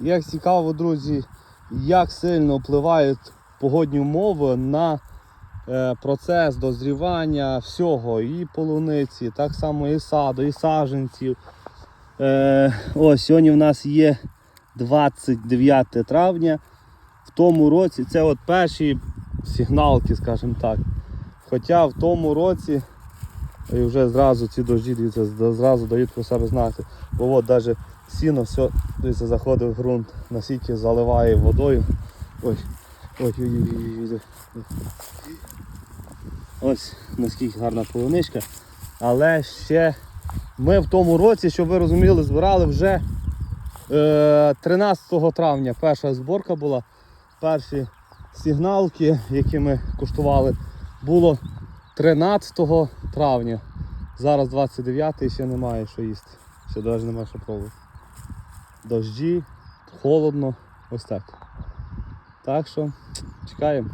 Як цікаво, друзі, як сильно впливають погодні умови на е, процес дозрівання всього, і полуниці, так само і саду, і саджанців. Е, ось сьогодні в нас є 29 травня. В тому році це от перші сигналки, скажімо так. Хоча в тому році і вже зразу ці дожді дивіться, зразу дають про себе знати. Бо от навіть сіно все дивіться, заходить в ґрунт, наскільки заливає водою. Ой, ой, ой, ой, ой, ой. Ось наскільки гарна полуничка. Але ще ми в тому році, щоб ви розуміли, збирали вже е, 13 травня. Перша зборка була. Перші сигналки, які ми куштували, було 13 травня. Зараз 29 і ще немає що їсти. Ще навіть немає що пробувати. Дожді, холодно, ось так. Так що чекаємо.